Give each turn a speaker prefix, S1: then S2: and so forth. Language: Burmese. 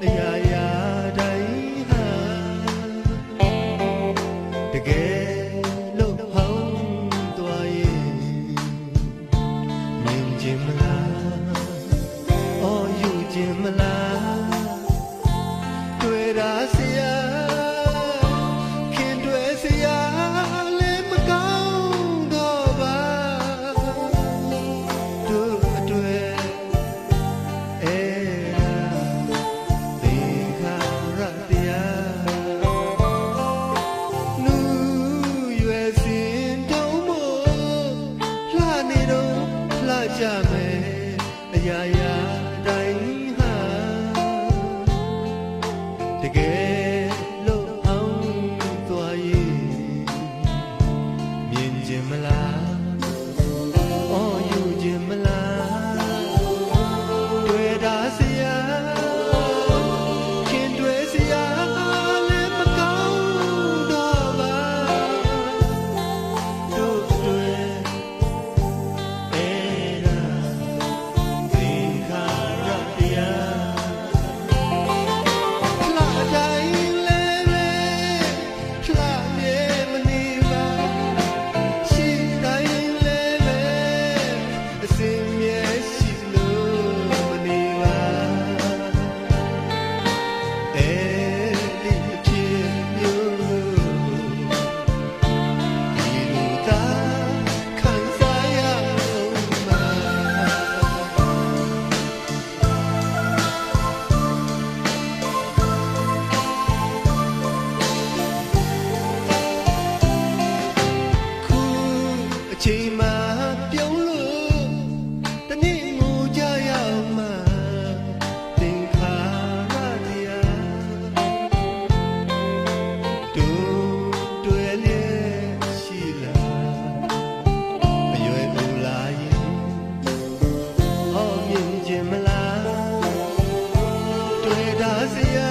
S1: မယ် ကြမယ်အရာရာ Brasil.